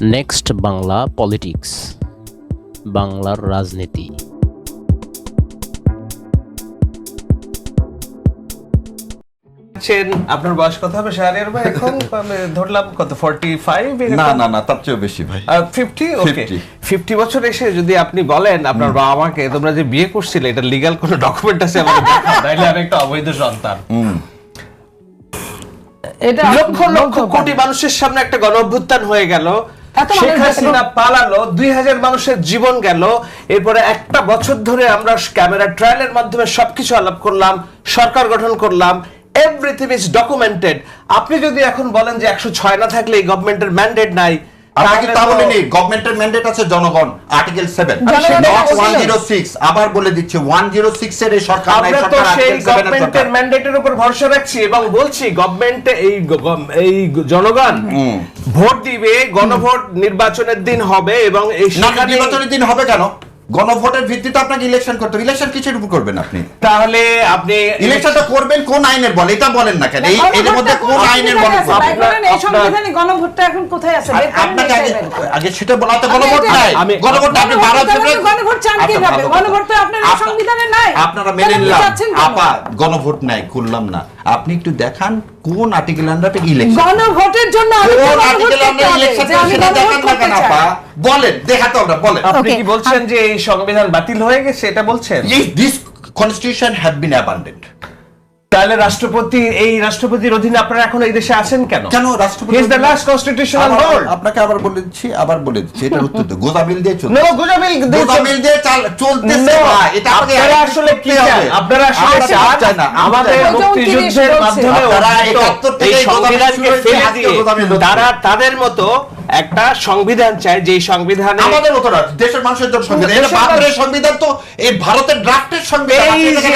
Next Bangla politics বাংলার রাজনীতি আপনার বয়স কত হবে শাহরিয়ার ভাই? এখন ধরলাম কত ফর্টি ফাইভ না না না তার চেয়েও বেশি ভাই। ফিফটি ওকে 50 ফিফটি বছর এসে যদি আপনি বলেন আপনার বাবা মাকে তোমরা যে বিয়ে করছিলে এটা লিগ্যাল কোনো ডকুমেন্ট আছে আমাকে দেখাও? আমি একটা অবৈধ সন্তান। এটা লক্ষ লক্ষ কোটি মানুষের সামনে একটা গণ অভ্যুত্থান হয়ে গেল। শেখ হাসিনা পালালো দুই হাজার মানুষের জীবন গেল এরপরে একটা বছর ধরে আমরা ক্যামেরা ট্রায়ালের মাধ্যমে সবকিছু আলাপ করলাম সরকার গঠন করলাম এভরিথিং ইজ ডকুমেন্টেড আপনি যদি এখন বলেন যে একশো ছয় না থাকলে এই গভর্নমেন্টের ম্যান্ডেট নাই গভর্নমেন্টের ম্যান্ডেট আছে জনগণ আর্টিকেল সেভেন জনগণের নট আছে। ওয়ান জিরো সিক্স আবার বলে দিচ্ছে ওয়ান জিরো সিক্স এর এই সরকার নাই সরকার আর্টিকেল গভর্নমেন্টের ম্যান্ডেটের উপর ভরসা রাখছি এবং বলছি গভর্নমেন্টে এই এই জনগণ ভোট দিবে গণভোট নির্বাচনের দিন হবে এবং এই নির্বাচনের দিন হবে কেন? গণভোটের ভিত্তিতে আপনাকে ইলেকশন করতে ইলেকশন কিসের উপর করবেন আপনি? তাহলে আপনি ইলেকশনটা করবেন কোন আইনের বল এটা বলেন না কেন? এই এর মধ্যে কোন আইনের বল এই সংবিধানে গণভোটটা এখন কোথায় আছে? আপনাকে আগে আগে সেটা বলাতে গণভোট নাই। আপনি গণভোট বারো তো ফেব্রুয়ারি গণভোট চান আচ্ছা, কীভাবে? গণভোট তো আপনার আপনা- সংবিধানে নাই। আপনারা মেনে নিলাম। আপা গণভোট নাই করলাম না। আপনি একটু দেখান কোন আর্টিকেল আন্ডারে ইলেকশন গণভোটের জন্য কোন আর্টিকেল আন্ডারে ইলেকশন সেটা দেখান না কেন আপা? বলেন দেখাতে আমরা বলেন। আপনি কি বলছেন যে এই সংবিধান বাতিল হয়ে গেছে? এটা বলছেন? This constitution have been abandoned তাহলে রাষ্ট্রপতি এই রাষ্ট্রপতির অধীনে আপনারা এখন এই দেশে আছেন কেন? কেন রাষ্ট্রপতি He is the last constitutional আপনাকে আবার বলে দিচ্ছি আবার বলে দিচ্ছি এটার উত্তর তো গোজামিল দিয়ে চলছে। No, গোজামিল দিয়ে গোজামিল দিয়ে চাল- চলতেছে ভাই, এটা আপনারা আসলে কি আপনারা আসলে চান? চাই না, আমাদের না। মুক্তিযুদ্ধের মাধ্যমে আপনারা অর্জিত 71 থেকে এই এই গোজামিল সংবিধানকে শুরু হয়েছে, ফেলে দিয়ে তারা তাদের মতো একটা সংবিধান চায় যে সংবিধানে আমাদের মতো না দেশের মানুষের জন্য সংবিধান। এটা সংবিধান তো এই ভারতের ড্রাফটের সংবিধান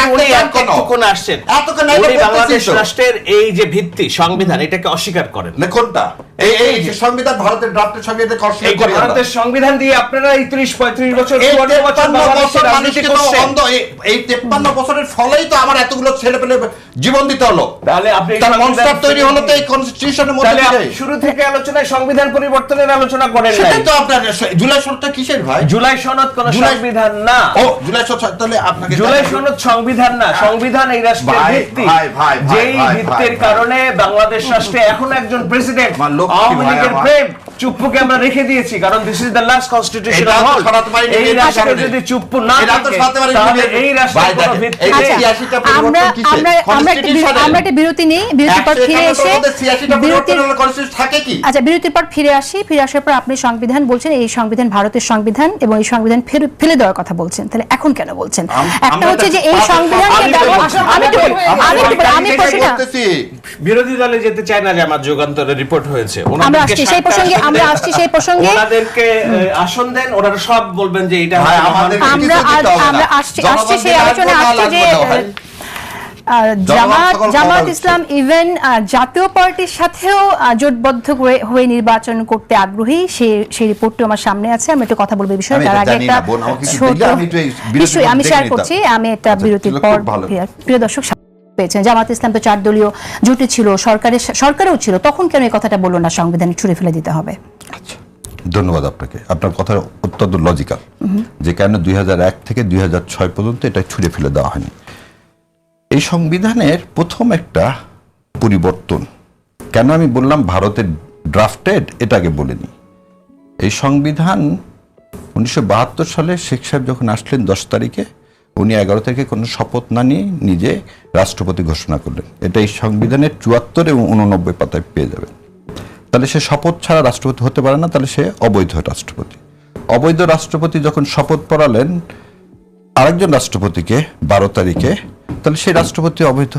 আপনি? এতক্ষণ আসছেন। এতক্ষণ বাংলাদেশ রাষ্ট্রের এই যে ভিত্তি সংবিধান এটাকে অস্বীকার করেন। না, কোনটা এই এই যে সংবিধান ভারতের ড্রাফটের ভারতের সংবিধান দিয়ে আপনারা এই ত্রিশ পঁয়ত্রিশ বছর এই চুয়ান্ন বছর বছর মানুষকে তো অন্ধ এই- এই তেপ্পান্ন বছরের ফলেই তো আমার এতগুলো ছেলে পেলে জীবন দিতে হলো। তাহলে আপনি তার মনস্টার তৈরি হলো তো এই কনস্টিটিউশনের মধ্যে। শুরু থেকে আলোচনায় সংবিধান পরিবর্তনের আলোচনা করেন নাই। সেটাই তো আপনার জুলাই সনদটা কিসের ভাই? জুলাই সনদ কোন সংবিধান না। ও জুলাই সনদ তাহলে আপনাকে জুলাই সনদ সংবিধান না। সংবিধান এই রাষ্ট্রের ভিত্তি। ভাই, ভাই, ভাই, যেই ভিত্তির কারণে বাংলাদেশ রাষ্ট্রে এখন একজন প্রেসিডেন্ট। আওয়ামী লীগের প্রেম চুপ্পুকে আমরা রেখে দিয়েছি কারণ this is the last constitutional এটা তো হল এই রাষ্ট্রে যদি চুপ্পু না এটা তো থাকে তাহলে। এই রাষ্ট্রের ভাই, কোনো ভিত্তি এই নেই। যে 86টা পরিবর্তন আমরা? আমরা আমরা একটা বিরতি- নিই বিরতির পর ফিরে 151 এসে মধ্যে 86টা পরিবর্তন বিরতির হলে constitution থাকে কি? আচ্ছা বিরতির পর ফিরে আসি ফিরে আসার পর আপনি সংবিধান বলছেন এই সংবিধান ভারতের সংবিধান এবং এই সংবিধান ফেলে দেওয়ার কথা বলছেন। তাহলে এখন কেন বলছেন? একটা হচ্ছে যে এই সংবিধানকে আমি আমি প্রশ্নটা বিরোধী দলে যেতে চায় না যে আমার যুগান্তরে রিপোর্ট হয়েছে। আমরা আসছি সেই প্রসঙ্গে আমরা আসছি সেই প্রসঙ্গে ওনাদেরকে আসন দেন ওনারা সব বলবেন যে এটা আমাদের আমরা। আমরা আসছি আসছি সেই আলোচনা আসছে যে জামাত ইসলাম ইভেন জাতীয় পার্টির সাথেও জোটবদ্ধ হয়ে- নির্বাচন করতে আগ্রহী সেই রিপোর্টটি আমার সামনে আছে আমি একটু কথা বলব বিষয়ে। তার আগে একটা আমি নিশ্চয়ই আমি শেয়ার করছি আমি একটা আচ্ছা, বিরতির পর প্রিয় দর্শক পেয়েছেন। জামাত ইসলাম তো চার দলীয় জোটে ছিল সরকারের সরকারেও ছিল তখন কেন এই কথাটা বলল না? সংবিধান ছুড়ে ফেলে দিতে হবে। আচ্ছা ধন্যবাদ আপনাকে। আপনার কথা অত্যন্ত লজিক্যাল যে কেন দুই হাজার এক থেকে দুই হাজার ছয় পর্যন্ত এটা ছুঁড়ে ফেলে দেওয়া হয়নি? এই সংবিধানের প্রথম একটা পরিবর্তন। কেন আমি বললাম ভারতের ড্রাফটেড এটাকে বলিনি। এই সংবিধান উনিশশো বাহাত্তর সালে শেখ সাহেব যখন আসলেন দশ তারিখে, উনি এগারো তারিখে কোনো শপথ না নিয়ে নিজে রাষ্ট্রপতি ঘোষণা করলেন। এটা এই সংবিধানের চুয়াত্তর এবং উননব্বই পাতায় পেয়ে যাবেন। তাহলে সে শপথ ছাড়া রাষ্ট্রপতি হতে পারে না, তাহলে সে অবৈধ রাষ্ট্রপতি। অবৈধ রাষ্ট্রপতি যখন শপথ পড়ালেন, আরেকজন রাষ্ট্রপতিকে বারো তারিখে তাহলে সেই রাষ্ট্রপতি অবৈধ।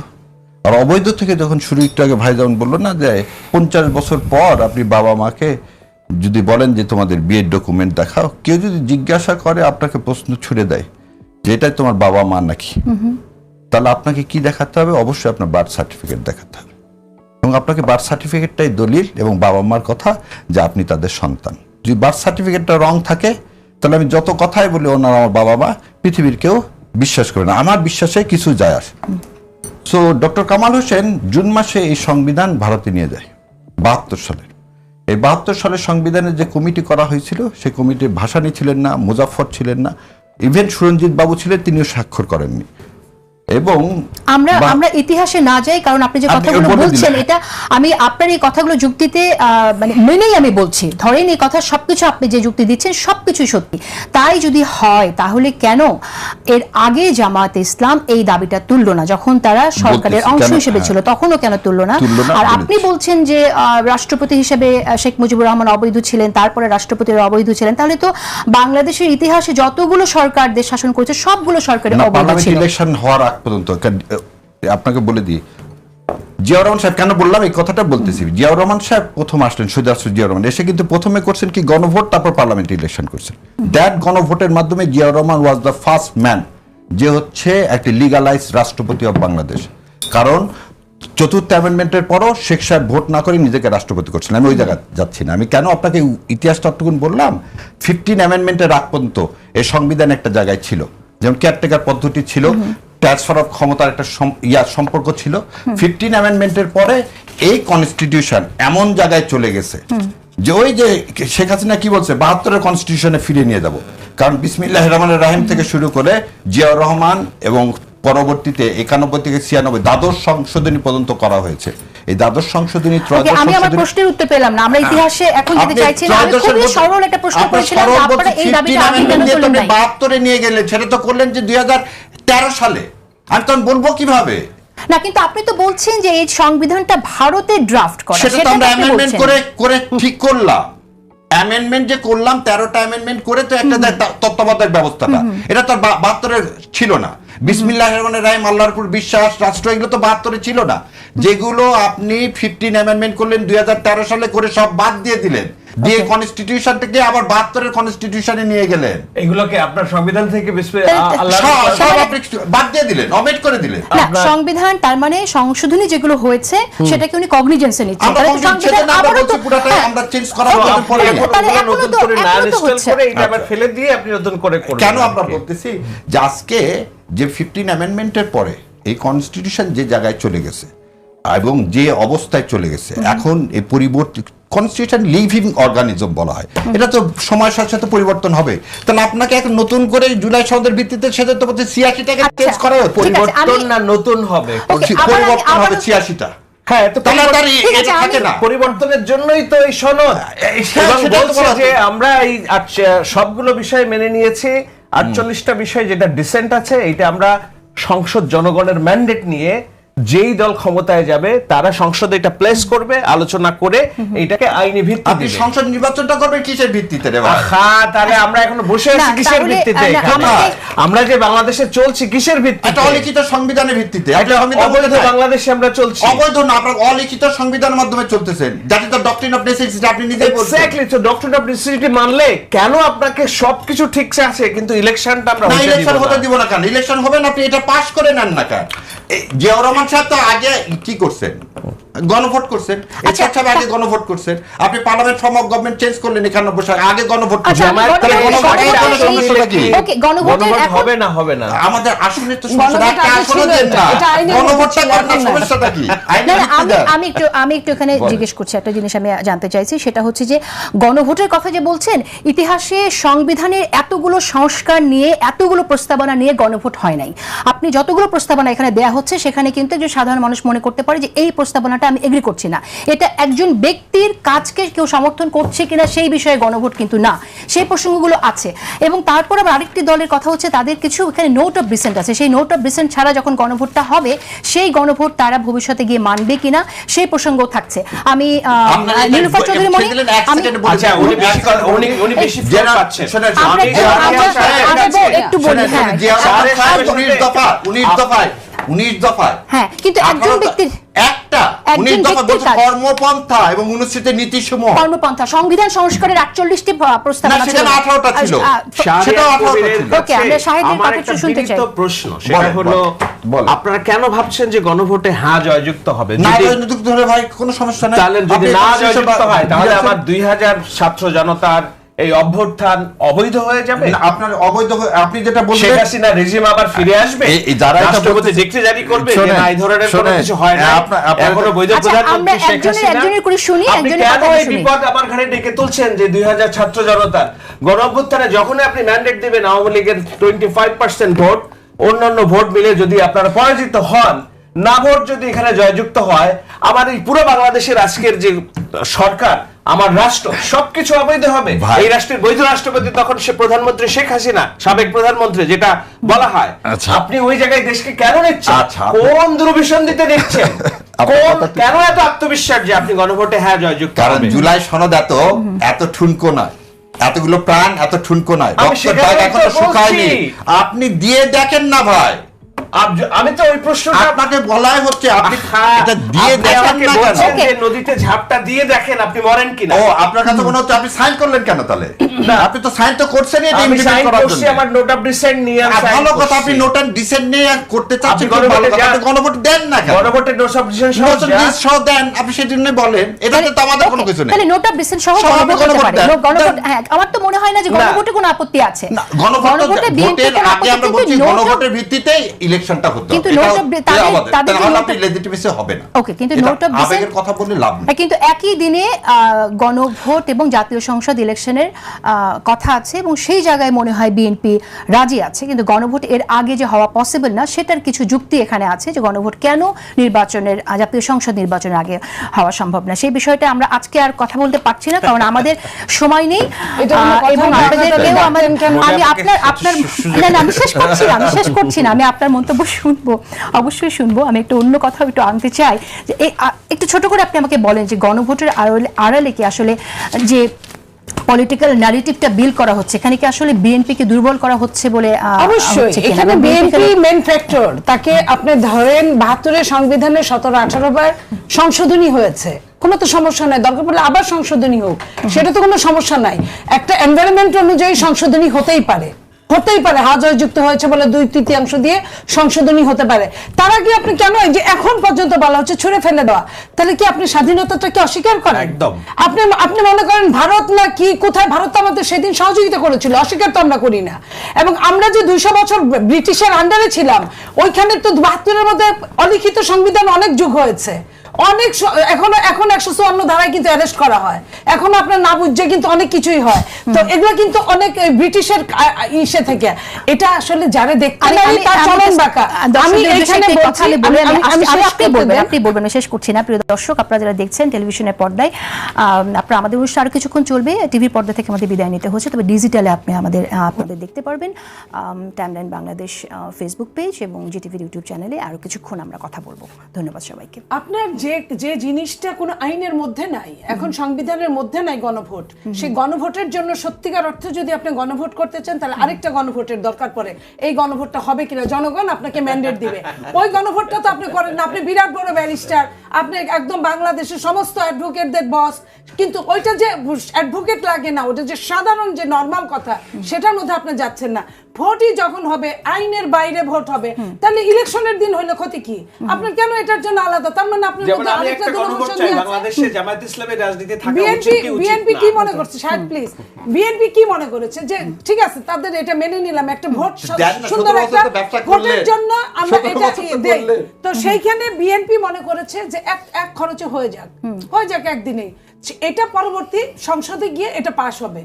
আর অবৈধ থেকে যখন শুরু, একটু আগে ভাই যেমন বলল না যে, পঞ্চাশ বছর পর আপনি বাবা মাকে যদি বলেন যে, তোমাদের বিয়ের ডকুমেন্ট দেখাও। কেউ যদি জিজ্ঞাসা করে, আপনাকে প্রশ্ন ছুড়ে দেয় যে, এটাই তোমার বাবা মা নাকি? তাহলে আপনাকে কি দেখাতে হবে? অবশ্যই আপনার বার্থ সার্টিফিকেট দেখাতে হবে। এবং আপনাকে বার্থ সার্টিফিকেটটাই দলিল এবং বাবা মার কথা যে, আপনি তাদের সন্তান। যদি বার্থ সার্টিফিকেটটা রং থাকে, তাহলে আমি যত কথাই বলি, ওনার আমার বাবা মা, পৃথিবীর কেউ বিশ্বাস করে না। আমার বিশ্বাসে কিছু যায় আসে। So doctor Kamal Hossain June মাসে এই সংবিধান ভারতে নিয়ে যায়, বাহাত্তর সালে। এই বাহাত্তর সালের সংবিধানের যে কমিটি করা হয়েছিল, সেই কমিটির ভাসানি ছিলেন না মুজাফর ছিলেন না। ইভেন সুরঞ্জিত বাবু ছিলেন, তিনিও স্বাক্ষর করেননি। এবং আমরা আমরা ইতিহাসে না যাই কারণ আপনি যে কথাগুলো বলছেন এটা আমি আপনার এই কথাগুলো যুক্তিতে মানে মেনেই আমি বলছি। ধরেন এই কথা সবকিছু আপনি যে যুক্তি দিচ্ছেন সবকিছুই সত্যি। তাই যদি হয় তাহলে কেন এর আগে জামাত ইসলাম এই দাবিটা তুললো না? যখন তারা সরকারের অংশ হিসেবে ছিল তখনও কেন তুললো না? আর আপনি বলছেন যে রাষ্ট্রপতি হিসেবে শেখ মুজিবুর রহমান অবৈধ ছিলেন তারপরে রাষ্ট্রপতির অবৈধ ছিলেন তাহলে তো বাংলাদেশের ইতিহাসে যতগুলো সরকার দেশ শাসন করেছে সবগুলো সরকারের অবৈধ ছিল। ইলেকশন হওয়ার পর্যন্ত। আপনাকে বলে দিই, জিয়াউর রহমান সাহেব, কেন বললাম? এই কথাটা বলতেছি। জিয়াউর রহমান সাহেব প্রথম আসলেন সুজাসু জিয়াউর রহমান। এসে কিন্তু প্রথমে করছেন কি? গণভোট, তারপর পার্লামেন্ট ইলেকশন করছেন। দ্যাট গণভোটের মাধ্যমে Ziaur Rahman was the first man যে হচ্ছে একটি লিগালাইজ রাষ্ট্রপতি অফ বাংলাদেশ। কারণ চতুর্থ অ্যামেন্ডমেন্টের পরও শেখ সাহেব ভোট না করে নিজেকে রাষ্ট্রপতি করছিলেন আমি ওই জায়গায় যাচ্ছি না। আমি কেন আপনাকে ইতিহাস তত্ত্বগুণ বললাম? ফিফটিন অ্যামেন্ডমেন্টের আগ পর্যন্ত এই সংবিধান একটা জায়গায় ছিল। যেমন কেয়ারটেকার পদ্ধতি ছিল। ট্রান্সফার অফ ক্ষমতার একটা ইয়া সম্পর্ক ছিল। ফিফটিন অ্যামেন্ডমেন্টের পরে এই কনস্টিটিউশন এমন জায়গায় চলে গেছে যে ওই যে শেখ হাসিনা কি বলছে বাহাত্তরের কনস্টিটিউশনে ফিরে নিয়ে যাব। কারণ বিসমিল্লাহ রহমান রাহিম থেকে শুরু করে জিয়াউর রহমান এবং পরবর্তীতে একানব্বই থেকে ছিয়ানব্বই দ্বাদশ সংশোধনী পর্যন্ত করা হয়েছে। এই দ্বাদশ সংশোধনী ত্রয়োদশ আমি আমার প্রশ্নের উত্তর পেলাম না। আমরা ইতিহাসে এখন যেতে চাইছি না আমি খুবই সরল একটা প্রশ্ন করেছিলাম আপনারা এই দাবিটা 15 আগে কেন আপনি নাই? 72 নিয়ে গেলেন সেটা তো করলেন যে দুই সালে। আমি তখন বলব কীভাবে? না কিন্তু আপনি তো বলছেন যে এই সংবিধানটা ভারতে ড্রাফট করা সেটা তো আমরা অ্যামেন্ডমেন্ট করে করে ঠিক করলাম। অ্যামেন্ডমেন্ট যে করলাম তেরোটা অ্যামেন্ডমেন্ট করে তো একটা তত্ত্বাবধায়ক ব্যবস্থাটা। এটা তো বাহাত্তরের ছিল না। বিসমিল্লাহ রহমানের রাহিম আল্লাহর উপর বিশ্বাস রাষ্ট্র এগুলো তো বাহাত্তরে ছিল না। যেগুলো আপনি ফিফটিন অ্যামেন্ডমেন্ট করলেন দুই সালে করে সব বাদ দিয়ে দিলেন। দিয়ে কনস্টিটিউশন থেকে আবার বাহাত্তরের কনস্টিটিউশনে নিয়ে গেলেন। এগুলোকে আপনার সংবিধান থেকে বাদ দিয়ে দিলেন অমেট করে দিলেন। সংবিধান তার মানে সংশোধনী যেগুলো হয়েছে সেটাকে উনি কগনিজেন্সে নিচ্ছেন। আমরা পুরাটাই হ্যাঁ। আমরা চেঞ্জ করার এখনও নতুন করে না। করে এটা আবার ফেলে দিয়ে আপনি নতুন করে করবেন কেন আমরা বলতেছি যে আজকে যে ফিফটিন অ্যামেন্ডমেন্টের পরে এই কনস্টিটিউশন যে জায়গায় চলে গেছে এবং যে অবস্থায় চলে গেছে এখন এই পরিবর্তিত কনস্টিটিউশন লিভিং অর্গানিজম বলা হয়। এটা তো সময়ের সাথে সাথে পরিবর্তন হবে। তাহলে আপনাকে এক নতুন করে জুলাই সনদের ভিত্তিতে সেটা তো বলছে ছিয়াশিটাকে আচ্ছা, চেঞ্জ করা ঠিক আছে, পরিবর্তন না নতুন হবে? পরিবর্তন হবে ছিয়াশিটা। হ্যাঁ তো পরিবর্তনের জন্যই তো এই সনদ। বলছে যে আমরা এই আট- সবগুলো বিষয় মেনে নিয়েছি। আটচল্লিশটা বিষয় যেটা ডিসেন্ট আছে এটা আমরা সংসদ জনগণের ম্যান্ডেট নিয়ে যেই দল ক্ষমতায় যাবে তারা সংসদে এটা প্লেস করবে আলোচনা করে এইটাকে আইনি ভিত্তি আপনি সংসদ নির্বাচনটা করবেন কিসের ভিত্তিতে রে ভাই? তাহলে আমরা এখন বসে আছি কিসের ভিত্তিতে? আমরা যে বাংলাদেশে চলছি কিসের ভিত্তিতে? অলিখিত সংবিধানের ভিত্তিতে বলে অবৈধ বাংলাদেশে আমরা চলছি। অবৈধ না আপনার অলিখিত সংবিধানের মাধ্যমে চলতেছেন। That is the doctrine of necessity আপনি নিজেই বলছেন। এক্স্যাক্টলি তো ডক্টর অফ নেসেসিটি মানলে কেন আপনাকে সবকিছু ঠিকছে আছে কিন্তু ইলেকশনটা আমরা না হতে দিব ইলেকশন হতে না দিব না কেন? ইলেকশন হবে না আপনি এটা পাস করে নেন না কেন? জিয়াউর রহমান সাহেব তো আগে কি করছেন? গণভোট করছেন। আচ্ছা, এরশাদ সাহেব আগে গণভোট করছেন। আপনি parliament form of government change করলেন একানব্বই সালে আগে গণভোট আচ্ছা, করছেন আমি তাহলে গণভোটের- গণভোটের গণভোটের আসলে সমস্যাটা কি? Okay, গণভোট হবে না হবে না? আমাদের আসলে তো সমস্যা আসলে ছিল। দেন না এটা আইনের গণভোটটা করার সমস্যাটা কি? আমি আমি একটু আমি একটু এখানে জিজ্ঞেস করছি একটা জিনিস আমি জানতে চাইছি সেটা হচ্ছে যে গণভোটের কথা যে বলছেন ইতিহাসে সংবিধানের এতগুলো সংস্কার নিয়ে এতগুলো প্রস্তাবনা নিয়ে গণভোট হয় নাই। আপনি যতগুলো প্রস্তাবনা এখানে দেয়া হচ্ছে সেখানে কিন্তু একজন সাধারণ মানুষ মনে করতে পারে যে এই প্রস্তাবনাটা আমি এগ্রি করছি না। এটা একজন ব্যক্তির কাজকে কেউ সমর্থন করছে কিনা সেই বিষয়ে গণভোট কিন্তু না। সেই প্রসঙ্গগুলো আছে। এবং তারপর আবার আরেকটি দলের কথা হচ্ছে তাদের কিছু এখানে নোট অফ ডিসেন্ট আছে। সেই নোট অফ ডিসেন্ট ছাড়া যখন গণভোটটা হবে সেই গণভোট তারা ভবিষ্যতে গিয়ে মানবে কিনা সেই প্রসঙ্গ থাকছে। আমি নীলুফার চৌধুরী মনি এক আমি আচ্ছা একটু- বলি হ্যাঁ। উনিশ দফায় হ্যাঁ, কিন্তু একজন ব্যক্তির- একটা একজন উনিশ দফা ব্যক্তির বলছে কাজ। কর্মপন্থা এবং অনুষ্ঠিতের নীতি সমূহ কর্মপন্থা সংবিধান সংস্কারের আটচল্লিশটি প্রস্তাবনা ছিল আঠারোটা ছিল আহ, শাহরিয়ার সেটাও আঠারোটা কবিরের ছিল। Okay, আমরা কাছে কথা শুনতে চাই। প্রশ্ন সেটা হলো বলেন, বলেন। আপনারা কেন ভাবছেন যে গণভোটে হ্যাঁ জয়যুক্ত হবে না ভাই কোনো সমস্যা নাই তাহলে যদি না জয়যুক্ত হয় তাহলে আমার দুই হাজার ছাত্র জনতার এই অভ্যুত্থান অবৈধ হয়ে যাবে? আপনার অবৈধ হয়ে- আপনি যেটা বলছেন শেখ হাসিনা রেজিম আবার ফিরে আসবে? এই- এই যারা এটা রাষ্ট্রপতি ডিক্রি জারি করবে যে না এই ধরনের কোনো কিছু হয় না। আপনার- আপনার- এখনও বৈধ আচ্ছা, প্রধানমন্ত্রী আমরা শেখ হাসিনা একজনের করে শুনি, আপনি একজনের কেন কথা এই শুনি। বিপদ আমার ঘরে ডেকে তুলছেন যে দুই হাজার ছাত্র জনতার? গণ অভ্যুত্থানে যখনই আপনি ম্যান্ডেট দিবেন আওয়ামী লীগের টোয়েন্টি ফাইভ পার্সেন্ট ভোট অন্যান্য ভোট মিলে যদি আপনারা পরাজিত হন না ভোট যদি এখানে জয়যুক্ত হয় আমার এই পুরো বাংলাদেশের আজকের যে সরকার আমার রাষ্ট্র সবকিছু অবৈধ হবে। এই রাষ্ট্রের বৈধ রাষ্ট্রপতি তখন সে প্রধানমন্ত্রী শেখ হাসিনা সাবেক প্রধানমন্ত্রী যেটা বলা হয়। আচ্ছা। আপনি ওই জায়গায় দেশকে কেন নিচ্ছেন? আচ্ছা, কোন দূরভিসন দিতে নিচ্ছেন? কোন এত আত্মবিশ্বাস যে আপনি গণভোটে হ্যাঁ জয়যুক্ত কারণ জুলাই সনদ এত এত ঠুনকো নয়। এতগুলো প্রাণ এত ঠুনকো নয়। রক্তের দাগ এখনও শুকায়নি। আপনি দিয়ে দেখেন না ভাই। আমি তো ওই প্রশ্নটা আপনাকে বলাই হচ্ছে আপনি এটা দিয়ে দেখেন না. যে নদীতে ঝাপটা দিয়ে দেখেন আপনি মরেন কিনা ও আপনার কাছে মনে হচ্ছে আপনি সাইন করলেন কেন তাহলে আপনি তো সাইন তো করছেনই এটা আমি সাইন করার করছি জন্য। আমার নোট অফ ডিসেন্ট নিয়ে ভালো কথা আপনি নোট অ্যান্ড ডিসেন্ট নিয়ে করতে চাচ্ছেন আপনি ভালো কথা। গণভোট দেন না কেন গণভোটের নোট অফ ডিসেন্ট নোট সহ দেন আপনি সেজন্য বলেন এটাতে তো আমাদের কোনো কিছু নেই তাহলে নোট অফ ডিসেন্ট সহ সহ গণভোট গণভোট। নো- গণভোট। হ্যাঁ আমার তো মনে হয় না যে গণভোটে কোনো আপত্তি আছে না, গণভোটে আগে আমরা বলছি গণভোটের ভিত্তিতে ইলেকশনটা হতে হবে। কিন্তু তাদের- আপনি লেজিটিমেসি হবে না। ওকে কিন্তু নোট অফ আবেগের কথা বললে লাভ নেই। হ্যাঁ, কিন্তু একই দিনে গণভোট এবং জাতীয় সংসদ ইলেকশনের কথা আছে এবং সেই জায়গায় মনে হয় বিএনপি রাজি আছে। কিন্তু গণভোট এর আগে যে হওয়া পসিবল না সেটার কিছু যুক্তি এখানে আছে যে গণভোট কেন নির্বাচনের জাতীয় সংসদ নির্বাচনের আগে হওয়া সম্ভব না। সেই বিষয়টা আমরা আজকে আর কথা বলতে পারছি না কারণ আমাদের সময় নেই। এবং আপনাদেরকেও? আমি আপনার আপনার না না আমি শেষ করছি না আমি শেষ করছি না। আমি আপনার মন্তব্য শুনব। অবশ্যই শুনব। আমি একটু অন্য কথাও একটু আনতে চাই যে একটু ছোট করে আপনি আমাকে বলেন যে গণভোটের আড়ালে আড়ালে কি আসলে যে পলিটিক্যাল ন্যারেটিভটা বিল করা হচ্ছে এখানে কি আসলে বিএনপি কে দুর্বল করা হচ্ছে বলে অবশ্যই। এখানে বিএনপি মেন ফ্যাক্টর তাকে আপনি ধরেন বাহাত্তরের সংবিধানে সতেরো আঠারো বার সংশোধনী হয়েছে। কোনো তো সমস্যা নাই দরকার পড়লে আবার সংশোধনী হোক। সেটা তো কোনো সমস্যা নাই। একটা এনভায়রনমেন্ট অনুযায়ী সংশোধনী হতেই পারে। হতেই পারে। হাজার যুক্ত হয়েছে বলে দুই তৃতীয়াংশ দিয়ে সংশোধনী হতে পারে। তার আগে আপনি কেন এই যে এখন পর্যন্ত বলা হচ্ছে ছুড়ে ফেলে দেওয়া তাহলে কি আপনি স্বাধীনতাটাকে অস্বীকার করেন? একদম। আপনি আপনি মনে করেন ভারত না কি কোথায়? ভারত আমাদের সেদিন সহযোগিতা করেছিল অস্বীকার তো আমরা করি না। এবং আমরা যে দুইশো বছর ব্রিটিশের আন্ডারে ছিলাম ওইখানে তো বাহাত্তরের মধ্যে অলিখিত সংবিধান অনেক যুগ হয়েছে। অনেক এখনও এখন একশো চুয়ান্ন ধারায় কিন্তু অ্যারেস্ট করা হয়। এখন আপনার না বুঝছে কিন্তু অনেক কিছুই হয়। তো এগুলো কিন্তু অনেক ব্রিটিশের ইসে থেকে। এটা আসলে যারা দেখতে আমি- তার চলন বাঁকা। এখানে আপনি বলবেন আপনি বলবেন শেষ করছি না প্রিয় দর্শক আপনারা যারা দেখছেন টেলিভিশনের পর্দায় আপনারা আমাদের অনুষ্ঠান আরও কিছুক্ষণ চলবে টিভির পর্দা থেকে আমাদের বিদায় নিতে হচ্ছে তবে ডিজিটালে আপনি আমাদের আপনাদের দেখতে পারবেন টাইমলাইন বাংলাদেশ ফেসবুক পেজ এবং জিটিভির ইউটিউব চ্যানেলে আরও কিছুক্ষণ আমরা কথা বলব। ধন্যবাদ সবাইকে। আপনার যে যে জিনিসটা কোনো আইনের মধ্যে নাই এখন সংবিধানের মধ্যে নাই গণভোট সেই গণভোটের জন্য সত্যিকার অর্থে যদি আপনি গণভোট করতে চান তাহলে আরেকটা গণভোটের দরকার পড়ে। এই গণভোটটা হবে কিনা জনগণ আপনাকে ম্যান্ডেট দিবে। ওই গণভোটটা তো আপনি করেন না। আপনি বিরাট বড় ব্যারিস্টার আপনি একদম বাংলাদেশের সমস্ত অ্যাডভোকেটদের বস কিন্তু ওইটা যে অ্যাডভোকেট লাগে না ওটা যে সাধারণ যে নর্মাল কথা সেটার মধ্যে আপনি যাচ্ছেন না। ভোটই যখন হবে আইনের বাইরে ভোট হবে তাহলে ইলেকশনের দিন হইলে ক্ষতি কি? আপনার কেন এটার জন্য আলাদা? তার মানে আপনার মধ্যে আরেকটা আছে। বাংলাদেশে জামায়াত ইসলামের রাজনীতি থাকা উচিত কি উচিত বিএনপি কি মনে করছে? শাহেদ প্লিজ বিএনপি কি মনে করেছে? যে ঠিক আছে তাদের এটা মেনে নিলাম একটা ভোট সুন্দর একটা ভোটের জন্য আমরা এটা দেই। তো সেইখানে বিএনপি মনে করেছে যে এক এক খরচে হয়ে যাক। হয়ে যাক একদিনেই। এটা পরবর্তী সংসদে গিয়ে এটা পাশ হবে।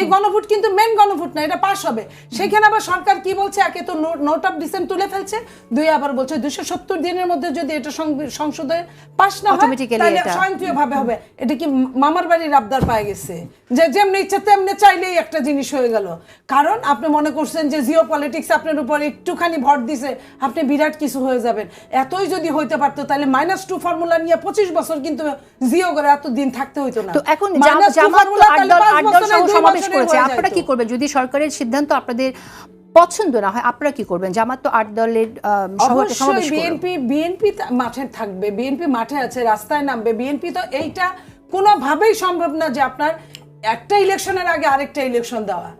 এই গণভোট কিন্তু মেন গণভোট না এটা পাশ হবে। সেখানে আবার সরকার কি বলছে? একে তো নোট অফ ডিসেন্ট তুলে ফেলছে। দুই আবার বলছে দুশো সত্তর দিনের মধ্যে যদি এটা সংসদে পাশ না হয় তাহলে স্বয়ংক্রিয় ভাবে হবে। এটা কি মামার বাড়ির আবদার পায় গেছে? যে যেমনি ইচ্ছা তেমনি চাইলেই একটা জিনিস হয়ে গেল। কারণ আপনি মনে করছেন যে জিও পলিটিক্স আপনার উপর একটুখানি ভর দিছে আপনি বিরাট কিছু হয়ে যাবেন। এতই যদি হইতে পারতো তাহলে মাইনাস টু ফর্মুলা নিয়ে পঁচিশ বছর কিন্তু জিও করে এত দিন থাকতে হইতো না। তো এখন সমাবেশ করেছে। আপনারা কি করবেন? যদি সরকারের সিদ্ধান্ত আপনাদের পছন্দ না হয় আপনারা কি করবেন? জামাত তো আট দলের অবশ্যই বিএনপি বিএনপি মাঠে থাকবে। বিএনপি মাঠে আছে রাস্তায় নামবে। বিএনপি তো এইটা কোনোভাবেই সম্ভব না যে আপনার একটা ইলেকশনের আগে আরেকটা ইলেকশন দেওয়া।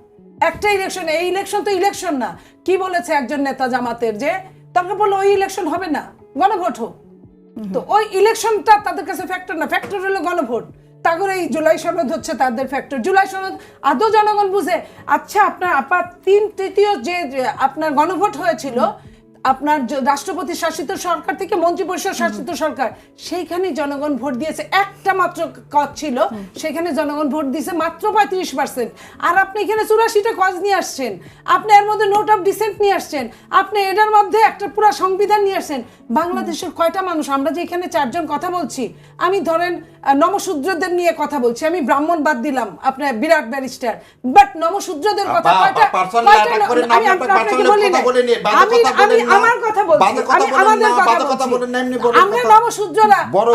একটা ইলেকশন এই ইলেকশন তো ইলেকশন না। কি বলেছে একজন নেতা জামাতের যে দরকার বলল ওই ইলেকশন হবে না। গণভোট হোক। তো ওই ইলেকশনটা তাদের কাছে ফ্যাক্টর না। ফ্যাক্টর হলো গণভোট। তারপরে এই জুলাই সনদ হচ্ছে তাদের ফ্যাক্টর জুলাই সনদ আদৌ জনগণ বুঝে? আচ্ছা আপনার আপাত তিন তৃতীয় যে যে আপনার গণভোট হয়েছিল আপনার রাষ্ট্রপতি শাসিত সরকার থেকে মন্ত্রিপরিষদ শাসিত সরকার সেইখানে জনগণ ভোট দিয়েছে। একটা মাত্র কজ ছিল সেখানে জনগণ ভোট দিয়েছে মাত্র পঁয়ত্রিশ পার্সেন্ট আর আপনি এখানে চুরাশিটা কজ নিয়ে আসছেন। আপনি এর মধ্যে নোট অফ ডিসেন্ট নিয়ে আসছেন। আপনি এটার মধ্যে একটা পুরো সংবিধান নিয়ে আসছেন। বাংলাদেশের কয়টা মানুষ? আমরা যে এখানে চারজন কথা বলছি আমি ধরেন নমশূদ্রদের নিয়ে কথা বলছি। আমি ব্রাহ্মণ বাদ দিলাম আপনার বিরাট ব্যারিস্টার। বাট নমশূদ্রদের কথা আমি আপনাকে বলি না। আমি-। আমার কথা বলছি আমি আমাদের কথা বলছি। বলেন না, এমনি বলেন আমরা কথা।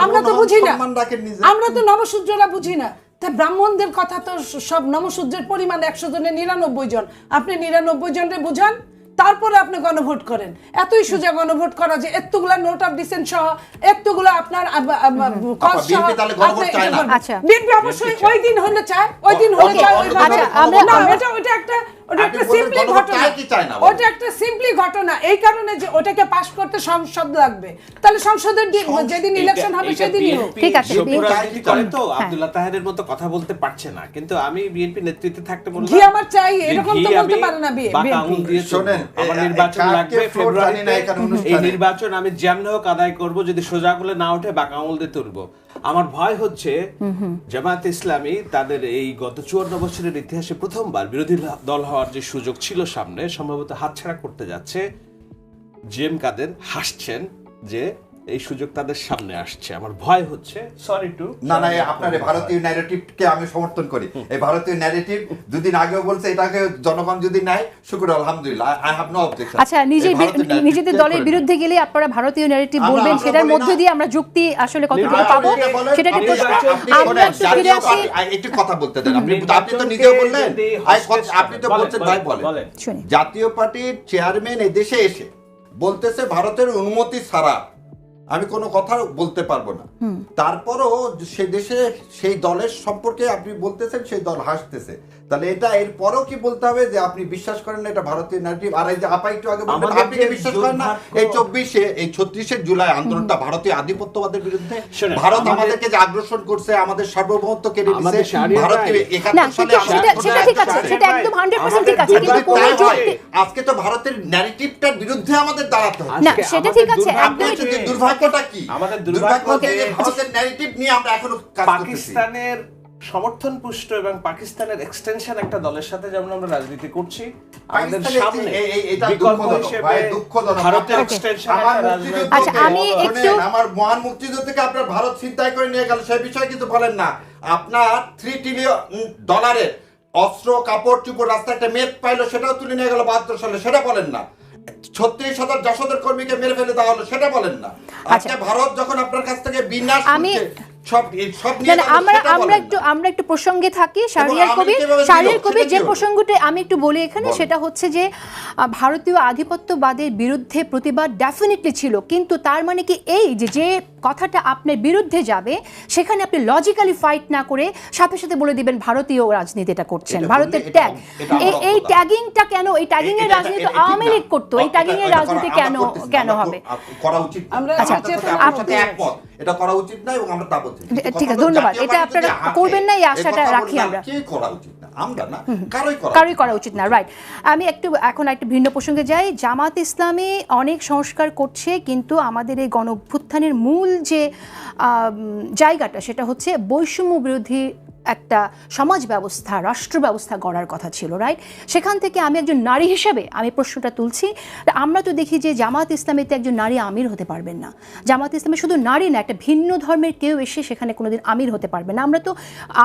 আমরা তো গুণমান বুঝি না। আমরা তো নমশূদ্ররা বুঝি না তা ব্রাহ্মণদের কথা তো সব নমশূদ্রের পরিমাণ একশো জনের নিরানব্বই জন আপনি নিরানব্বই জনরে বুঝান তারপরে আপনি গণভোট করেন এতই সোজা গণভোট করা যে এতগুলা নোট অফ ডিসেন্ট সহ এতগুলা আপনার এটা। আচ্ছা। BNP অবশ্যই ওই দিন হলে চায় ওই দিন হলে চায় ওইভাবে- আচ্ছা, ওটা ওটা একটা ওটা একটা সিম্পলি ঘটনা। কি? ওটা একটা সিম্পলি ঘটনা। এই কারণে যে ওটাকে পাশ করতে সংসদ লাগবে। তাহলে সংসদের যেদিন ইলেকশন হবে সেদিনই হোক। ঠিক আছে, বিএনপি করে তো হ্যাঁ। আব্দুল্লাহ তাহেরের মতো কথা বলতে পারছে না। কিন্তু আমি বিএনপি নেতৃত্বে থাকতে বললাম ঘি আমার চাই, এরকম তো বলতে পারে না বি- বাঁকা BNP আঙুল দিয়ে চলবো। শোনেন, আমার নির্বাচন লাগবে না এই নির্বাচন আমি যেমন হোক আদায় করব যদি সোজা গুলো না ওঠে বাঁকা আঙুল দিয়ে তুলবো। আমার ভয় হচ্ছে জামায়াত ইসলামী তাদের এই গত চুয়ান্ন বছরের ইতিহাসে প্রথমবার বিরোধী দল হওয়ার যে সুযোগ ছিল সামনে, সম্ভবত হাতছাড়া করতে যাচ্ছে। জেম কাদের হাসছেন যে এই সুযোগ তাদের সামনে আসছে। আমার ভয় হচ্ছে। সরি টু না না আপনার ভারতীয় ন্যারেটিভকে আমি সমর্থন করি। এই ভারতীয় ন্যারেটিভ দুদিন আগেও বলছে এটাকে জনগণ যদি নেয় শুকুর আলহামদুলিল্লাহ। আই হ্যাভ নো অবজেকশন আচ্ছা নিজের নিজেদের দলের বিরুদ্ধে গেলে আপনারা ভারতীয় ন্যারেটিভ বলবেন সেটার মধ্য দিয়ে আমরা যুক্তি আসলে কতটুকু পাবো? সেটা একটা প্রশ্ন আপনি আমরা একটু ফিরে আসি। একটু কথা বলতে দেন। আপনি আপনি তো নিজেও বললেন। আপনি তো বলছেন তাই বলেন জাতীয় পার্টির চেয়ারম্যান এদেশে এসে বলতেছে ভারতের অনুমতি ছাড়া আমি কোনো কথা বলতে পারব না। তারপরও সে দেশে সেই দলের সম্পর্কে আপনি বলতেছেন সেই দল হাসতেছে। তাহলে এটা এরপরও কি বলতে হবে যে আপনি বিশ্বাস করেন না এটা ভারতীয় নারীটিভ আর এই যে আপা একটু আগে বললেন আপনি কি বিশ্বাস করেন না? এই চব্বিশে এই ছত্রিশে জুলাই আন্দোলনটা ভারতীয় আধিপত্যবাদের বিরুদ্ধে? ভারত আমাদেরকে যে আগ্রাসন করছে আমাদের সার্বভৌমত্ব কেড়ে নিছে ভারতীয় একাত্তর সালে সেটা ঠিক আছে সেটা একদম হান্ড্রেড পার্সেন্ট ঠিক আছে কিন্তু কোনো আজকে তো ভারতের ন্যারেটিভটার বিরুদ্ধে আমাদের দাঁড়াতে হবে। না, সেটা ঠিক আছে, দুর্ভাগ্য আপনার একদমই যে যে দুর্ভাগ্যটা কি? আমাদের দুর্ভাগ্য যে যে ভারতের ন্যারেটিভ নিয়ে আমরা এখনও কাজ করতেছি। পাকিস্তানের সমর্থন পুষ্ট এবং পাকিস্তানের এক্সটেনশন একটা দলের সাথে যেমন আমরা রাজনীতি করছি আমাদের সামনে বিকল্প হিসেবে ভারতের এক্সটেনশন মুক্তিযুদ্ধ রাজনৈতিক আচ্ছা, আমি একটু- আমার মহান মুক্তিযুদ্ধ থেকে আপনার ভারত করে নিয়ে গেল সেই বিষয়ে কিছু বলেন না। আপনার থ্রি ট্রিলিয়ন ডলারের অস্ত্র কাপড় চুপড় রাস্তায় একটা মেপ পাইলো সেটাও তুলে নিয়ে গেল বাহাত্তর সালে সেটা বলেন না। ছত্রিশ হাজার যশোদের কর্মীকে মেরে ফেলে দেওয়া হলো সেটা বলেন না। আজকে ভারত যখন আপনার কাছ থেকে বিনাশ আমি- সব সব আমরা আমরা একটু আমরা একটু প্রসঙ্গে থাকি শাহরিয়ার কবির। শাহরিয়ার কবির যে প্রসঙ্গটা আমি একটু বলি এখানে সেটা হচ্ছে যে ভারতীয় আধিপত্যবাদের বিরুদ্ধে প্রতিবাদ ডেফিনেটলি ছিল কিন্তু তার মানে কি এই যে যে কথাটা আপনার বিরুদ্ধে যাবে সেখানে আপনি লজিক্যালি ফাইট না করে সাথে সাথে বলে দিবেন ভারতীয় রাজনীতিটা করছেন। ভারতের ট্যাগ এই ট্যাগিংটা কেন? এই ট্যাগিং এর রাজনীতি আওয়ামী লীগ করতো। এই ট্যাগিং এর রাজনীতি কেন কেন হবে? করা উচিত। আমরা আচ্ছা, করতে একমত। এটা করা উচিত না এবং আমরা তা ঠিক আছে, ধন্যবাদ। এটা আপনারা করবেন না, এই আশাটা রাখি আমরা। কে করা উচিত না? আমরা না কারোই করা কারোই উচিত করা উচিত না রাইট আমি একটু এখন একটা ভিন্ন প্রসঙ্গে যাই। জামাত ইসলামী অনেক সংস্কার করছে কিন্তু আমাদের এই গণ মূল যে জায়গাটা সেটা হচ্ছে বৈষম্য বিরোধী একটা সমাজ ব্যবস্থা রাষ্ট্র ব্যবস্থা গড়ার কথা ছিল রাইট সেখান থেকে আমি একজন নারী হিসেবে আমি প্রশ্নটা তুলছি। আমরা তো দেখি যে জামাত ইসলামীতে একজন নারী আমির হতে পারবেন না। জামাত ইসলামে শুধু নারী না, একটা ভিন্ন ধর্মের কেউ এসে সেখানে কোনোদিন আমির হতে পারবে না। আমরা তো,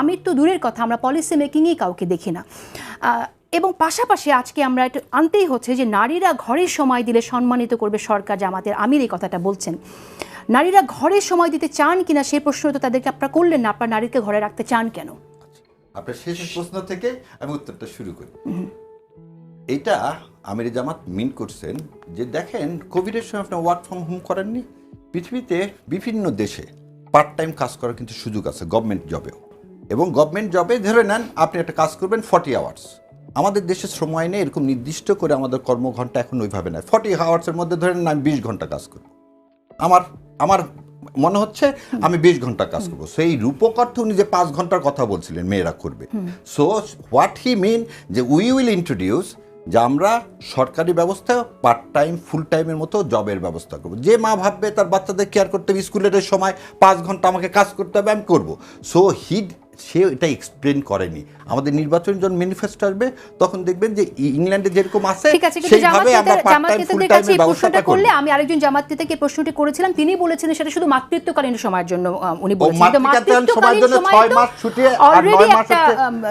আমির তো দূরের কথা, আমরা পলিসি মেকিংয়েই কাউকে দেখি না। এবং পাশাপাশি আজকে আমরা একটু আনতেই হচ্ছে যে নারীরা ঘরে সময় দিলে সম্মানিত করবে সরকার জামাতের আমির এই কথাটা বলছেন। নারীরা ঘরে সময় দিতে চান কিনা সেই প্রশ্ন তো তাদেরকে আপনারা করলেন না। আপনার নারীকে ঘরে রাখতে চান কেন? আপনার শেষ প্রশ্ন থেকে আমি উত্তরটা শুরু করি। এইটা আমির জামাত মিন করছেন যে দেখেন কোভিডের সময় আপনি ওয়ার্ক ফ্রম হোম করেননি। পৃথিবীতে বিভিন্ন দেশে পার্ট টাইম কাজ করার কিন্তু সুযোগ আছে গভর্নমেন্ট জবেও এবং গভর্নমেন্ট জবে ধরে নেন, আপনি একটা কাজ করবেন ফর্টি আওয়ার্স আমাদের দেশে শ্রম আইনে এরকম নির্দিষ্ট করে আমাদের কর্মঘণ্টা এখন ওইভাবে নেয় ফর্টি আওয়ার্সের মধ্যে ধরে নেন, আমি বিশ ঘণ্টা কাজ করব। আমার আমার মনে হচ্ছে আমি বিশ ঘণ্টা কাজ করব। সেই রূপক অর্থে উনি যে পাঁচ ঘণ্টার কথা বলছিলেন, মেয়েরা করবে। সো হোয়াট হি মিন যে উই উইল ইন্ট্রোডিউস যে আমরা সরকারি ব্যবস্থা পার্ট টাইম ফুল টাইমের মতো জবের ব্যবস্থা করব। যে মা ভাববে তার বাচ্চাদের কেয়ার করতে হবে, স্কুলের সময় পাঁচ ঘণ্টা আমাকে কাজ করতে হবে, আমি করব। সো হি সে এটা এক্সপ্লেন করেনি। আমাদের নির্বাচন যখন ম্যানিফেস্টো আসবে তখন দেখবেন যে ইংল্যান্ডে যেরকম আছে ঠিক আছে সেইভাবে আমরা জামাত পার্ট টাইম ফুল নেতাদের কাছে এই প্রশ্নটা করলে আমি আরেকজন জামাত নেতাকে প্রশ্নটি করেছিলাম তিনি বলেছিলেন সেটা শুধু মাতৃত্বকালীন সময়ের জন্য উনি বলেছেন। কিন্তু মাতৃত্বকালীন সময়ের জন্য মাতৃত্বকালীন ছয় সময় মাস ছুটি আর অলরেডি নয় মাস হচ্ছে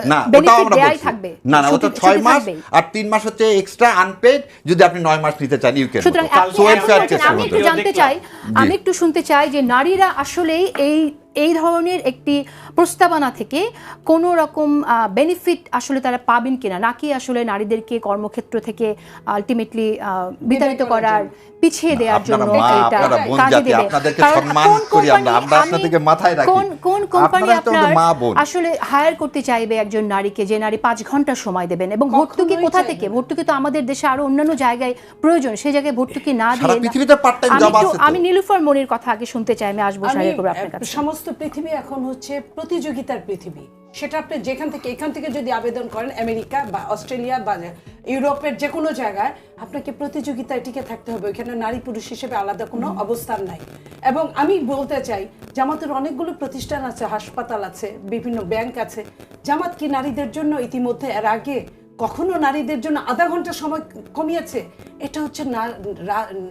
না ওটা আমরা বলছি। থাকবে। না না ওটা ছুটি- ছয় মাস আর তিন মাস হচ্ছে এক্সট্রা আনপেড যদি আপনি নয় মাস নিতে চান ইউ ক্যান সুতরাং আমি একটু জানতে চাই আমি একটু শুনতে চাই যে নারীরা আসলেই এই এই ধরনের একটি প্রস্তাবনা থেকে কোনো রকম বেনিফিট আসলে তারা পাবেন কিনা নাকি আসলে নারীদেরকে কর্মক্ষেত্র থেকে আলটিমেটলি বিতাড়িত করার পিছিয়ে দেওয়ার জন্য এটা কাজে দেবে। কোন কোম্পানি- আমরা আমি- আপনাদেরকে মাথায় রাখি। কোন কোন কোম্পানি আপনারাই তো আমাদের আপনার আসলে হায়ার করতে চাইবে একজন নারীকে যে নারী পাঁচ ঘণ্টা সময় দেবেন এবং ভর্তুকি কোথা থেকে? ভর্তুকি তো আমাদের দেশে আরও অন্যান্য জায়গায় প্রয়োজন সেই জায়গায় ভর্তুকি না দিয়ে পৃথিবীতে আমি নীলুফার মনির কথা আগে শুনতে চাই আমি আসব সাহেব আপনার আহ, কাছে। সমস্ত পৃথিবী এখন হচ্ছে প্রতিযোগিতার পৃথিবী। সেটা আপনি যেখান থেকে এখান থেকে যদি আবেদন করেন আমেরিকা বা অস্ট্রেলিয়া বা ইউরোপের যে কোনো জায়গায় আপনাকে প্রতিযোগিতায় টিকে থাকতে হবে। ওইখানে নারী পুরুষ হিসেবে আলাদা কোনো অবস্থান নাই। এবং আমি বলতে চাই জামাতের অনেকগুলো প্রতিষ্ঠান আছে হাসপাতাল আছে বিভিন্ন ব্যাংক আছে। জামাত কি নারীদের জন্য ইতিমধ্যে এর আগে কখনো নারীদের জন্য আধা ঘণ্টা সময় কমিয়েছে? এটা হচ্ছে না-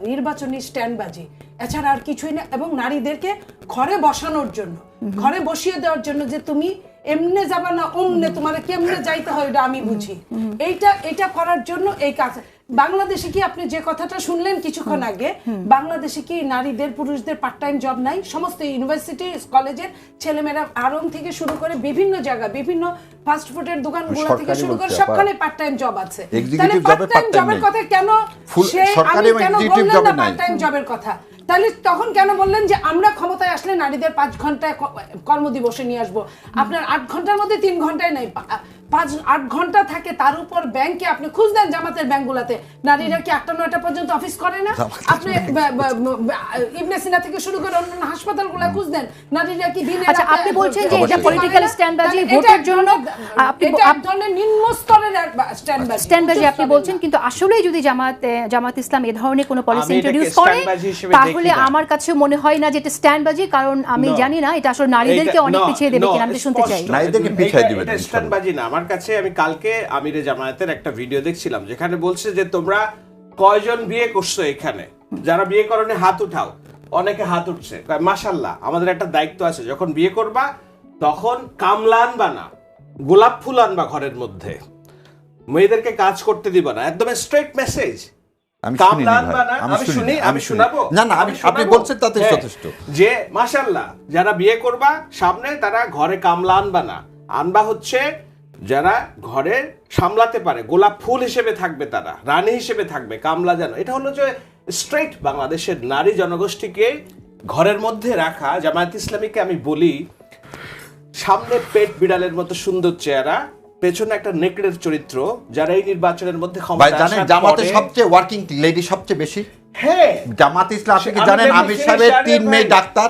নির্বাচনী স্ট্যান্ডবাজি। এছাড়া আর কিছুই না এবং নারীদেরকে ঘরে বসানোর জন্য ঘরে বসিয়ে দেওয়ার জন্য যে তুমি এমনে যাবা না অমনে তোমার কেমনে যাইতে হয় এটা আমি বুঝি। এইটা এটা করার জন্য এই কাজ। বাংলাদেশে কি আপনি যে কথাটা শুনলেন কিছুক্ষণ আগে বাংলাদেশে কি নারীদের পুরুষদের পার্ট টাইম জব নাই? সমস্ত ইউনিভার্সিটি কলেজের ছেলেমেয়েরা আরং থেকে শুরু করে বিভিন্ন জায়গা বিভিন্ন ফাস্ট ফুডের দোকানগুলো থেকে শুরু করে সবখানে পার্ট টাইম জব আছে। তাহলে পার্ট টাইম জবের কথা কেন সে আমি কেন বললেন না পার্ট টাইম জবের কথা? তাহলে তখন কেন বললেন যে আমরা ক্ষমতায় আসলে নারীদের পাঁচ ঘন্টায় কর্মদিবসে নিয়ে আসব? আপনার আট ঘণ্টার মধ্যে তিন ঘন্টায় নাই। পাঁচ আট ঘণ্টা থাকে তার উপর ব্যাংকে আপনি খুঁজ দেন জামাতের ব্যাংকগুলাতে নারীরা কি আটটা নয়টা পর্যন্ত অফিস করে না? আপনি ইবনে সিনা থেকে শুরু করে অন্যান্য হাসপাতালগুলো খুঁজ দেন নারীরা কি দিনে আচ্ছা, আপনি বলছেন যে এটা standbazi, এটা ভোটের জন্য আপনি- এক ধরনের নিম্ন স্তরের স্ট্যান্ডবাজি স্ট্যান্ডবাজি আপনি বলছেন কিন্তু আসলেই যদি জামাত জামাত ইসলাম এ ধরনের কোনো পলিসি ইন্ট্রোডিউস করে তাহলে আমার কাছে মনে হয় না যে এটা স্ট্যান্ডবাজি কারণ আমি জানি না এটা আসলে নারীদেরকে অনেক পিছিয়ে দেবে কিনা আমি শুনতে চাই। নারীদেরকে পিছায় দিবে না, এটা ইনশাআল্লাহ। স্ট্যান্ডবাজি না আমার কাছে আমি কালকে আমিরে জামায়াতের একটা ভিডিও দেখছিলাম যেখানে বলছে যে তোমরা কয়জন বিয়ে করছ এখানে? যারা বিয়ে করনি হাত উঠাও। অনেকে হাত উঠছে। মাশাল্লাহ আমাদের একটা দায়িত্ব আছে যখন বিয়ে করবা তখন কামলা আনবা না গোলাপ ফুল আনবা ঘরের মধ্যে। মেয়েদেরকে কাজ করতে দিবা না একদম স্ট্রেট মেসেজ হ্যাঁ, যথেষ্ট। যে মাশাল্লাহ যারা বিয়ে করবা সামনে তারা ঘরে কামলা আনবা না। আনবা হচ্ছে যারা ঘরে সামলাতে পারে গোলাপ ফুল হিসেবে থাকবে তারা রানী হিসেবে থাকবে কামলা যেন এটা হলো যে স্ট্রেট বাংলাদেশের নারী জনগোষ্ঠীকে ঘরের মধ্যে রাখা জামায়াত ইসলামীকে আমি বলি সামনে পেট বিড়ালের মতো সুন্দর চেহারা পেছনে একটা নেকড়ের চরিত্র যারা এই নির্বাচনের মধ্যে ক্ষমতা সবচেয়ে ওয়ার্কিং লেডি সবচেয়ে বেশি? হ্যাঁ। জামাত ইসলাম আপনি কি জানেন আমির সাহেবের তিন মেয়ে ডাক্তার?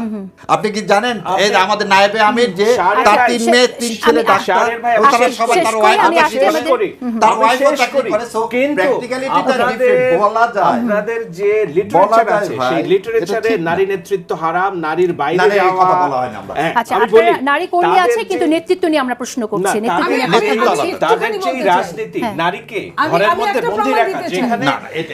আপনি কি জানেন? এই আমাদের নায়েবে আমির যে তার তিন মেয়ে তিন ছেলে ডাক্তার। ও তারা সবাই তার ওয়াইফ শেষ আমাদের- তার আমি ওয়াইফও চাকরি করে, so কিন্তু practicality টা আপনাদের- বলা যায়। আপনাদের যে লিটারেচার আছে সেই লিটারেচারে নারী নেতৃত্ব হারাম নারীর বাইরে যাওয়া কথা বলা হয় না আমরা। হ্যাঁ, আচ্ছা আপনারা নারী কর্মী আছে কিন্তু নেতৃত্ব নিয়ে আমরা প্রশ্ন করছি নেতৃত্ব নিয়ে। তাদের যে রাজনীতি হ্যাঁ। নারীকে ঘরের মধ্যে বন্দি রাখা যেখানে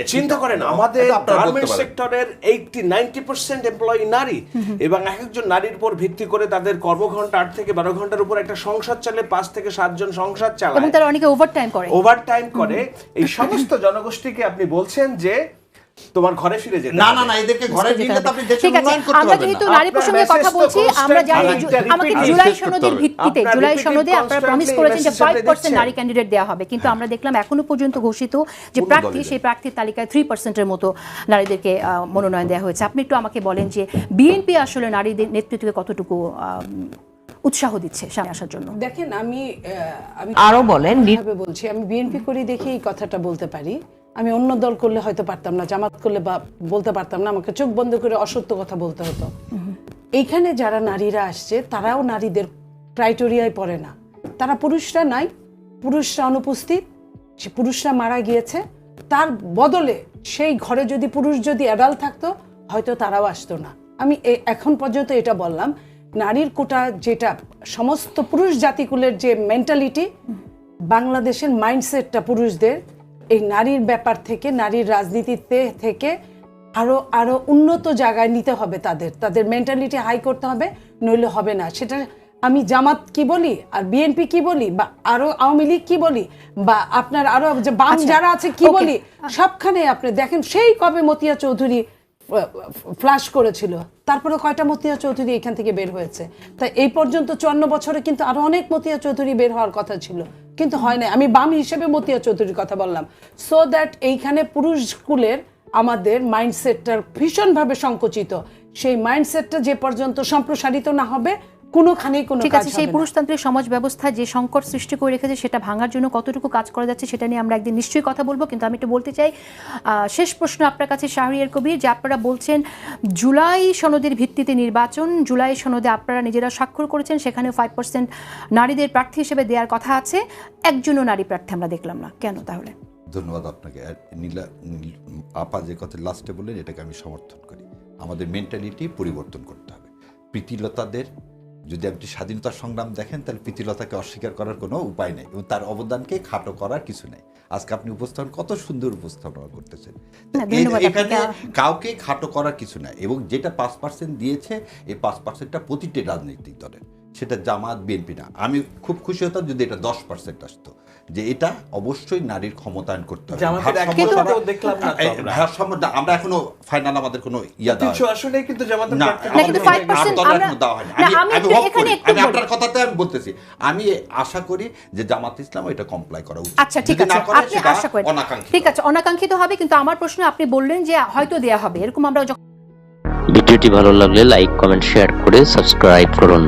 চিন্তা করেন আমাদের এটা গার্মেন্টস সেক্টরের এইটি নাইনটি পার্সেন্ট এমপ্লয়ি নারী। এবং এক একজন নারীর উপর ভিত্তি করে তাদের কর্মঘন্টা আট থেকে বারো ঘণ্টার উপর একটা সংসার চালে পাঁচ থেকে সাতজন সংসার এবং চালায় তারা অনেকে ওভার টাইম করে। ওভার টাইম করে এই সমস্ত জনগোষ্ঠীকে আপনি বলছেন যে তোমার ঘরে ফিরে যেতে না না না এদেরকে ঘরে নিলে তো আপনি দেশের উন্নয়ন করতে আমরা যেহেতু নারী প্রসঙ্গে কথা বলছি আমরা জানি জুলাই সনদের ভিত্তিতে জুলাই সনদে আপনারা প্রমিস করেছেন যে message ফাইভ আপনি পার্সেন্ট দিচ্ছেন। নারী ক্যান্ডিডেট দেওয়া হবে। কিন্তু আমরা দেখলাম এখনও পর্যন্ত ঘোষিত যে প্রার্থী সেই প্রার্থীর তালিকায় থ্রি পার্সেন্টের মতো নারীদেরকে আহ, মনোনয়ন দেওয়া হয়েছে। আপনি একটু আমাকে বলেন যে বিএনপি আসলে নারীদের নেতৃত্বকে কতটুকু আহ, উৎসাহ দিচ্ছে সামনে আসার জন্য? দেখেন আমি আহ, আমি আরও বলেন, বলছি আমি বিএনপি করি দেখে এই কথাটা বলতে পারি। আমি অন্য দল করলে হয়তো পারতাম না, জামাত করলে বা বলতে পারতাম না, আমাকে চোখ বন্ধ করে অসত্য কথা বলতে হতো। এইখানে যারা নারীরা আসছে, তারাও নারীদের ক্রাইটেরিয়ায় পড়ে না। তারা পুরুষরা নাই, পুরুষরা অনুপস্থিত পুরুষরা মারা গিয়েছে, তার বদলে সেই ঘরে যদি পুরুষ যদি অ্যাডাল্ট থাকতো, হয়তো তারাও আসতো না। আমি এখন পর্যন্ত এটা বললাম, নারীর কোটা যেটা, সমস্ত পুরুষ জাতিকুলের যে মেন্টালিটি বাংলাদেশের মাইন্ডসেটটা পুরুষদের এই নারীর ব্যাপার থেকে নারীর রাজনীতিতে থেকে আরও আরও উন্নত জায়গায় নিতে হবে তাদের। তাদের মেন্টালিটি হাই করতে হবে নইলে হবে না। সেটা আমি জামাত কি বলি আর বিএনপি কি বলি বা আরও আওয়ামী লীগ কি বলি বা আপনার আরও যে বাম আচ্ছা, যারা আছে কি বলি সবখানে আপনি দেখেন সেই কবে মতিয়া চৌধুরী ফ্লাশ করেছিল তারপরে কয়টা মতিয়া চৌধুরী এখান থেকে বের হয়েছে? তাই এই পর্যন্ত চুয়ান্ন বছরে কিন্তু আরও অনেক মতিয়া চৌধুরী বের হওয়ার কথা ছিল। কিন্তু হয় না আমি বাম হিসেবে মতিয়া চৌধুরীর কথা বললাম। সো দ্যাট এইখানে পুরুষ স্কুলের আমাদের মাইন্ডসেটটার ভীষণভাবে সংকুচিত। সেই মাইন্ডসেটটা যে পর্যন্ত সম্প্রসারিত না হবে কোনোখানেই কোনো ঠিক আছে সেই পুরুষতান্ত্রিক সমাজ ব্যবস্থা যে সংকট সৃষ্টি করে রেখেছে সেটা ভাঙার জন্য কতটুকু কাজ করা যাচ্ছে সেটা নিয়ে আমরা একদিন নিশ্চয়ই কথা বলব কিন্তু আমি একটু বলতে চাই শেষ প্রশ্ন আপনার কাছে শাহরিয়ার কবির যে আপনারা বলছেন জুলাই সনদের ভিত্তিতে নির্বাচন জুলাই সনদে আপনারা নিজেরা স্বাক্ষর করেছেন সেখানে ফাইভ পার্সেন্ট নারীদের প্রার্থী হিসেবে দেওয়ার কথা আছে একজনও নারী প্রার্থী আমরা দেখলাম না কেন তাহলে? ধন্যবাদ আপনাকে। নীলা আপা যে কথা লাস্টে বললেন এটাকে আমি সমর্থন করি। আমাদের মেন্টালিটি পরিবর্তন করতে হবে। প্রীতিলতাদের যদি আপনি স্বাধীনতা সংগ্রাম দেখেন তাহলে প্রীতিলতাকে অস্বীকার করার কোনো উপায় নেই এবং তার অবদানকে খাটো করার কিছু নেই। আজকে আপনি উপস্থাপন কত সুন্দর উপস্থাপনা করতেছেন। এ- এখানে কাউকে খাটো করার কিছু নাই এবং যেটা পাঁচ পার্সেন্ট দিয়েছে এই পাঁচ পার্সেন্টটা প্রতিটি রাজনৈতিক দলের। সেটা জামাত বিএনপি না। আমি খুব খুশি হতাম যদি এটা দশ পার্সেন্ট আসতো। যে এটা অবশ্যই নারীর ক্ষমতায়ন করতে হবে জামাতের ভারসাম্য একটিও ছাড়া- তো দেখলাম না তো এই আমরা। এখনও ফাইনাল আমাদের কোনো ইয়া দেওয়া তিনশো আসনে কিন্তু জামাতের না, প্রার্থী না, কিন্তু আমাদের 5% আর দলের আমরা- এখনও দেওয়া হয়নি। না, আমি- আমি আমি একটু hope এখানে করি। একটু আমি বলি। আপনার কথাতে আমি বলতেছি আমি আশা করি যে জামাত ইসলাম এটা কমপ্লাই করা উচিত আচ্ছা ঠিক আছে আপনি আশা করেন ঠিক আছে অনাকাঙ্ক্ষিত হবে কিন্তু আমার প্রশ্ন আপনি বললেন যে হয়তো দেয়া হবে এরকম আমরা যখন ভিডিওটি ভালো লাগলে লাইক কমেন্ট শেয়ার করে সাবস্ক্রাইব করুন